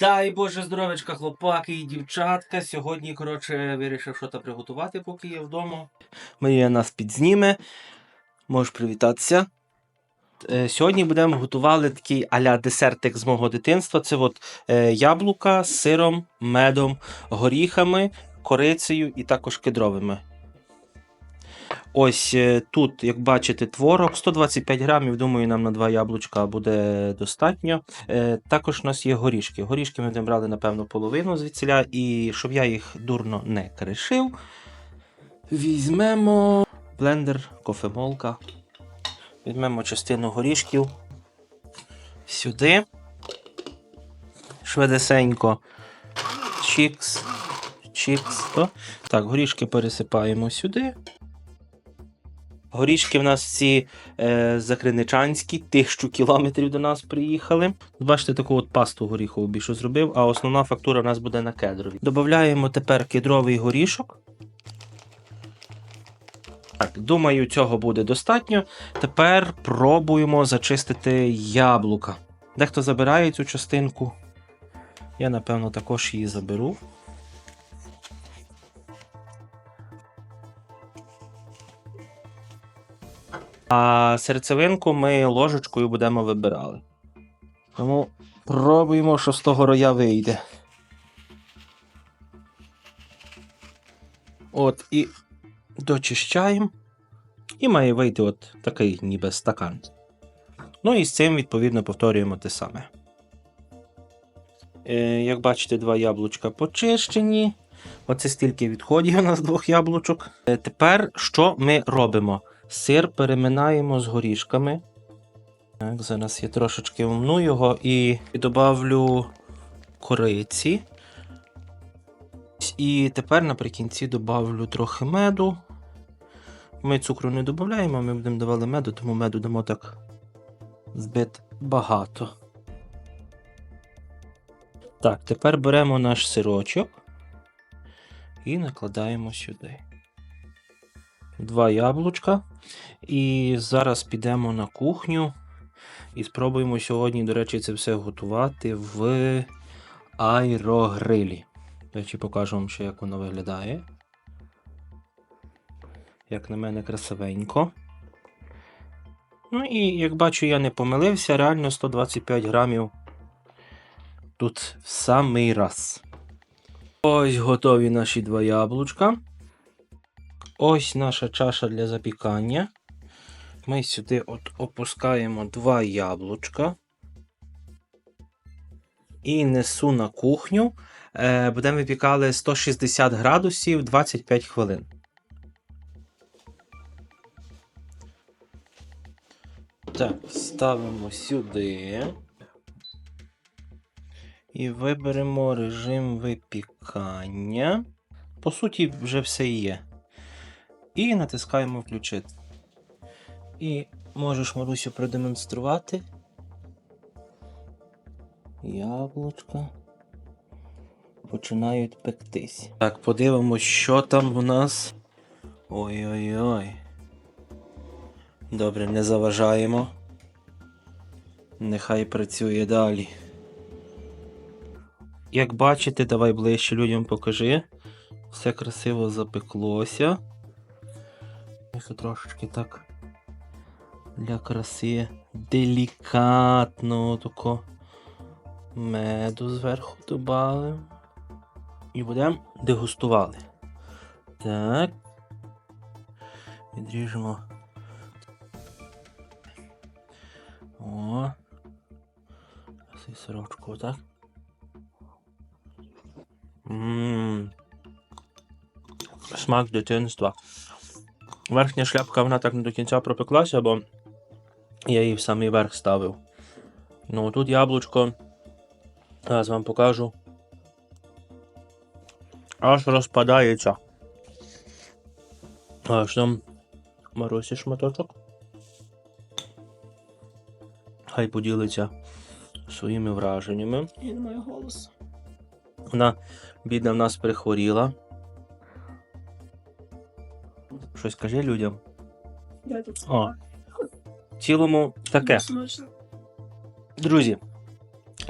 Дай Боже здоровечка, хлопаки і дівчатка. Сьогодні, коротше, вирішив щось приготувати, поки я вдома. Марія нас підзніме. Можеш привітатися. Е, Сьогодні будемо готувати такий а-ля десертик з мого дитинства. Це от е, яблука з сиром, медом, горіхами, корицею і також кедровими. Ось е, тут, як бачите, творог 125 грамів. Думаю, нам на два яблучка буде достатньо. Е, також у нас є горішки. Горішки ми брали, напевно, половину звідсіля, і щоб я їх дурно не кришив, візьмемо блендер, кофемолка. Візьмемо частину горішків сюди. Швидесенько. Чікс. Чікс. Так, горішки пересипаємо сюди. Горішки в нас всі е, закриничанські, тисячу кілометрів до нас приїхали. Бачите, таку от пасту горіхову більше зробив, а основна фактура в нас буде на кедрові. Додаємо тепер кедровий горішок. Так, думаю, цього буде достатньо. Тепер пробуємо зачистити яблука. Дехто забирає цю частинку. Я, напевно, також її заберу. А серцевинку ми ложечкою будемо вибирали. Тому пробуємо, що з того роя вийде. От і дочищаємо. І має вийти от такий ніби стакан. Ну і з цим, відповідно, повторюємо те саме. Е, як бачите, два яблучка почищені. Оце стільки відходів у нас двох яблучок. Е, тепер що ми робимо? Сир переминаємо з горішками. Так, зараз я трошечки умну його і добавлю кориці. І тепер наприкінці добавлю трохи меду. Ми цукру не додаємо, ми будемо давали меду, тому меду дамо так збит багато. Так, тепер беремо наш сирочок і накладаємо сюди. Два яблучка. І зараз підемо на кухню і спробуємо сьогодні, до речі, це все готувати в аерогрилі. До речі, покажу вам ще, як воно виглядає. Як на мене, красивенько. Ну і як бачу, я не помилився, реально 125 грамів тут в самий раз. Ось готові наші два яблучка. Ось наша чаша для запікання. Ми сюди от опускаємо два яблучка. І несу на кухню. Е, будемо випікали 160 градусів 25 хвилин. Так, ставимо сюди. І виберемо режим випікання. По суті, вже все є. І натискаємо включити. І можеш, Марусю, продемонструвати. Яблучка починають пектись. Так, подивимось, що там у нас. Ой-ой-ой. Добре, не заважаємо. Нехай працює далі. Як бачите, давай ближче людям покажи. Все красиво запеклося. Трошечки так для краси делікатно тако меду зверху добавимо. І будемо дегустувати. Так. Відріжемо. О. Цей сирочку, так? Ммм. Смак дитинства. Верхня шляпка вона так не до кінця пропеклася, бо я її в самий верх ставив. Ну тут яблучко. Зараз вам покажу. Аж розпадається. Аж там Марусі шматочок. Хай поділиться своїми враженнями. Я не маю голосу. Вона, бідна, в нас прихворіла. Щось кажи людям. О. В цілому таке. Друзі,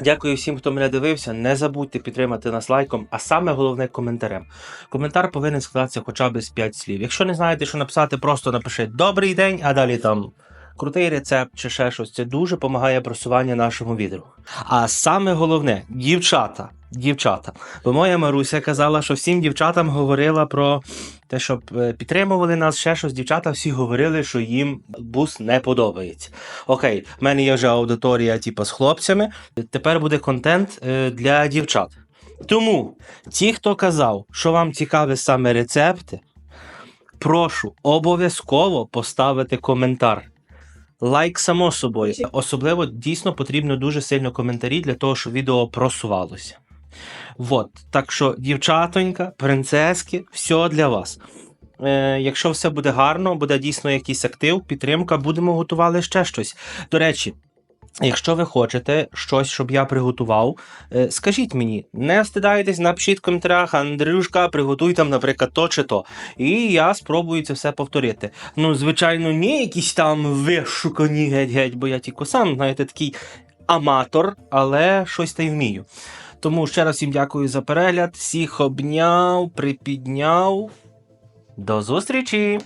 Дякую всім, хто мене дивився. Не забудьте підтримати нас лайком, а саме головне коментарем. Коментар повинен складатися хоча б з 5 слів. Якщо не знаєте, що написати, просто напишіть Добрий день, а далі там крутий рецепт чи ще щось. Це дуже допомагає просуванню нашому відео. А саме головне, дівчата. Дівчата. Бо моя Маруся казала, що всім дівчатам говорила про те, щоб е, підтримували нас, ще щось. Дівчата всі говорили, що їм бус не подобається. Окей, в мене є вже аудиторія, типу, з хлопцями. Тепер буде контент е, для дівчат. Тому ті, хто казав, що вам цікаві саме рецепти, прошу обов'язково поставити коментар. Лайк, само собою. Особливо дійсно потрібно дуже сильно коментарі для того, щоб відео просувалося. Вот. Так що, дівчатонька, принцески, все для вас. Е, якщо все буде гарно, буде дійсно якийсь актив, підтримка, будемо готували ще щось. До речі, якщо ви хочете щось, щоб я приготував, е, скажіть мені, не встидайтесь, напишіть в коментарях, Андрюшка, приготуй там, наприклад, то чи то. І я спробую це все повторити. Ну, звичайно, не якісь там вишукані геть-геть, бо я тільки сам, знаєте, такий аматор, але щось та й вмію. Тому ще раз всім дякую за перегляд, всіх обняв, припідняв. До зустрічі!